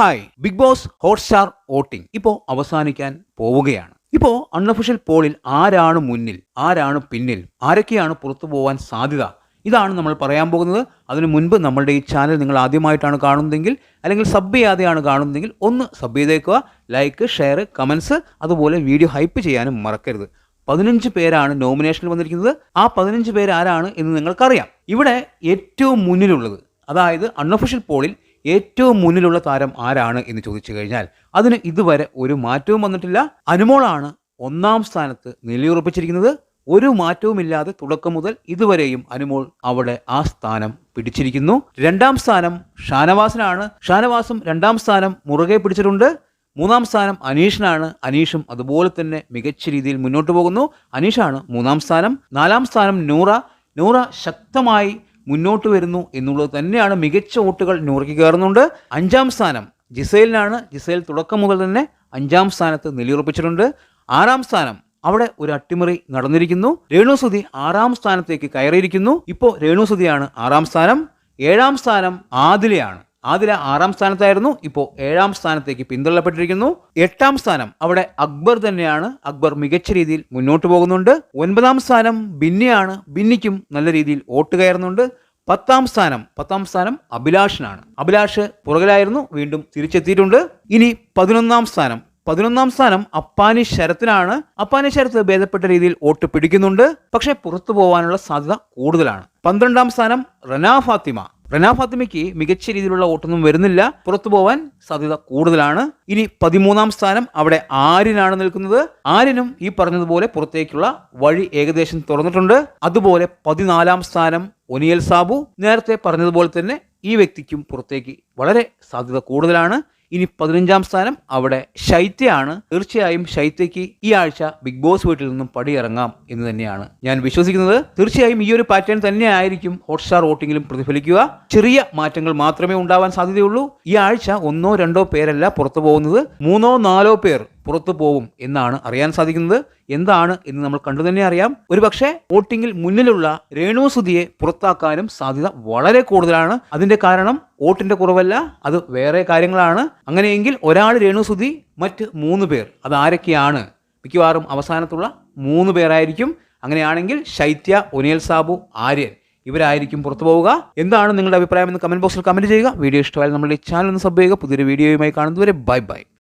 Hi Big Boss Hotstar voting ഇപ്പോൾ അവസാനിക്കാൻ പോവുകയാണ്. ഇപ്പോൾ അൺഒഫീഷ്യൽ പോളിൽ ആരാണ് മുന്നിൽ ആരാണ് പിന്നിൽ ആരൊക്കെയാണ് പുറത്തു പോകാൻ സാധ്യത? ഇതാണ് നമ്മൾ പറയാൻ പോകുന്നത്. അതിനു മുൻപ് നമ്മളുടെ ഈ ചാനൽ നിങ്ങൾ ആദ്യമായിട്ടാണ് കാണുന്നതെങ്കിൽ അല്ലെങ്കിൽ സബ് ചെയ്യാതെയാണ് കാണുന്നതെങ്കിൽ ഒന്ന് സബ് ചെയ്തേക്കുക. ലൈക്ക് ഷെയർ കമൻസ് അതുപോലെ വീഡിയോ ഹൈപ്പ് ചെയ്യാനും മറക്കരുത്. പതിനഞ്ച് പേരാണ് നോമിനേഷനിൽ വന്നിരിക്കുന്നത്. ആ പതിനഞ്ച് പേര് എന്ന് നിങ്ങൾക്കറിയാം. ഇവിടെ ഏറ്റവും മുന്നിലുള്ളത് അതായത് അൺഒഫീഷ്യൽ പോളിൽ ഏറ്റവും മുന്നിലുള്ള താരം ആരാണ് എന്ന് ചോദിച്ചു കഴിഞ്ഞാൽ അതിന് ഇതുവരെ ഒരു മാറ്റവും വന്നിട്ടില്ല. അനുമോളാണ് ഒന്നാം സ്ഥാനത്ത് നിലയുറപ്പിച്ചിരിക്കുന്നത്. ഒരു മാറ്റവുമില്ലാതെ തുടക്കം മുതൽ ഇതുവരെയും അനുമോൾ അവിടെ ആ സ്ഥാനം പിടിച്ചിരിക്കുന്നു. രണ്ടാം സ്ഥാനം ഷാനവാസിനാണ്. ഷാനവാസും രണ്ടാം സ്ഥാനം മുറുകെ പിടിച്ചിട്ടുണ്ട്. മൂന്നാം സ്ഥാനം അനീഷിനാണ്. അനീഷും അതുപോലെ തന്നെ മികച്ച രീതിയിൽ മുന്നോട്ട് പോകുന്നു. അനീഷാണ് മൂന്നാം സ്ഥാനം. നാലാം സ്ഥാനം നൂറ. നൂറ ശക്തമായി മുന്നോട്ട് വരുന്നു എന്നുള്ളത് തന്നെയാണ് മികച്ച വോട്ടുകൾ നൂറയ്ക്ക് കയറുന്നുണ്ട്. അഞ്ചാം സ്ഥാനം ജിസൈലിനാണ്. ജിസൈൽ തുടക്കം മുതൽ തന്നെ അഞ്ചാം സ്ഥാനത്ത് നിലയുറപ്പിച്ചിട്ടുണ്ട്. ആറാം സ്ഥാനം അവിടെ ഒരു അട്ടിമറി നടന്നിരിക്കുന്നു. രേണുസുതി ആറാം സ്ഥാനത്തേക്ക് കയറിയിരിക്കുന്നു. ഇപ്പോൾ രേണുസുതിയാണ് ആറാം സ്ഥാനം. ഏഴാം സ്ഥാനം ആദിലയാണ്. ആദില ആറാം സ്ഥാനത്തായിരുന്നു. ഇപ്പോൾ ഏഴാം സ്ഥാനത്തേക്ക് പിന്തള്ളപ്പെട്ടിരിക്കുന്നു. എട്ടാം സ്ഥാനം അവിടെ അക്ബർ തന്നെയാണ്. അക്ബർ മികച്ച രീതിയിൽ മുന്നോട്ട് പോകുന്നുണ്ട്. ഒൻപതാം സ്ഥാനം ബിന്നിയാണ്. ബിന്നിക്കും നല്ല രീതിയിൽ വോട്ട് കയറുന്നുണ്ട്. പത്താം സ്ഥാനം പത്താം സ്ഥാനം അഭിലാഷിനാണ്. അഭിലാഷ് പുറകിലായിരുന്നു. വീണ്ടും തിരിച്ചെത്തിയിട്ടുണ്ട്. ഇനി പതിനൊന്നാം സ്ഥാനം പതിനൊന്നാം സ്ഥാനം അപ്പാനി ശരത്തിനാണ്. അപ്പാനി ശരത്ത് ഭേദപ്പെട്ട രീതിയിൽ വോട്ട് പിടിക്കുന്നുണ്ട്. പക്ഷേ പുറത്തു പോകാനുള്ള സാധ്യത കൂടുതലാണ്. പന്ത്രണ്ടാം സ്ഥാനം റനാ ഫാത്തിമ. റനാ ഫാത്തിമയ്ക്ക് മികച്ച രീതിയിലുള്ള വോട്ടൊന്നും വരുന്നില്ല. പുറത്തു പോവാൻ സാധ്യത കൂടുതലാണ്. ഇനി പതിമൂന്നാം സ്ഥാനം അവിടെ ആര്യനാണ് നിൽക്കുന്നത്. ആര്യനും ഈ പറഞ്ഞതുപോലെ പുറത്തേക്കുള്ള വഴി ഏകദേശം തുറന്നിട്ടുണ്ട്. അതുപോലെ പതിനാലാം സ്ഥാനം ഒനിയൽ സാബു നേരത്തെ പറഞ്ഞതുപോലെ തന്നെ ഈ വ്യക്തിക്കും പുറത്തേക്ക് വളരെ സാധ്യത കൂടുതലാണ്. ഇനി പതിനഞ്ചാം സ്ഥാനം അവിടെ ശൈത്യയാണ്. തീർച്ചയായും ശൈത്യയ്ക്ക് ഈ ആഴ്ച ബിഗ് ബോസ് വീട്ടിൽ നിന്നും പടിയിറങ്ങാം എന്ന് തന്നെയാണ് ഞാൻ വിശ്വസിക്കുന്നത്. തീർച്ചയായും ഈ ഒരു പാറ്റേൺ തന്നെ ആയിരിക്കും ഹോട്ട്സ്റ്റാർ വോട്ടിങ്ങിലും പ്രതിഫലിക്കുക. ചെറിയ മാറ്റങ്ങൾ മാത്രമേ ഉണ്ടാവാൻ സാധ്യതയുള്ളൂ. ഈ ആഴ്ച ഒന്നോ രണ്ടോ പേരല്ല പുറത്തു പോകുന്നത്. മൂന്നോ നാലോ പേർ പുറത്തു പോവും എന്നാണ് അറിയാൻ സാധിക്കുന്നത്. എന്താണ് എന്ന് നമ്മൾ കണ്ടു തന്നെ അറിയാം. ഒരുപക്ഷെ വോട്ടിങ്ങിൽ മുന്നിലുള്ള രേണു സുധിയെ പുറത്താക്കാനും സാധ്യത വളരെ കൂടുതലാണ്. അതിന്റെ കാരണം വോട്ടിന്റെ കുറവല്ല അത് വേറെ കാര്യങ്ങളാണ്. അങ്ങനെയെങ്കിൽ ഒരാൾ രേണു സുധി മറ്റ് മൂന്ന് പേർ അത് ആരൊക്കെയാണ്? മിക്കവാറും അവസാനത്തുള്ള മൂന്ന് പേരായിരിക്കും. അങ്ങനെയാണെങ്കിൽ ശൈത്യ ഒനിയൽ സാബു ആര്യൻ ഇവരായിരിക്കും പുറത്തു പോവുക. എന്താണ് നിങ്ങളുടെ അഭിപ്രായം എന്ന് കമന്റ് ബോക്സിൽ കമന്റ് ചെയ്യുക. വീഡിയോ ഇഷ്ടമായാലും നമ്മുടെ ഈ ചാനൽ ഒന്ന് സബ് ചെയ്യുക. പുതിയൊരു വീഡിയോയുമായി കാണുന്നതുവരെ ബൈ ബൈ.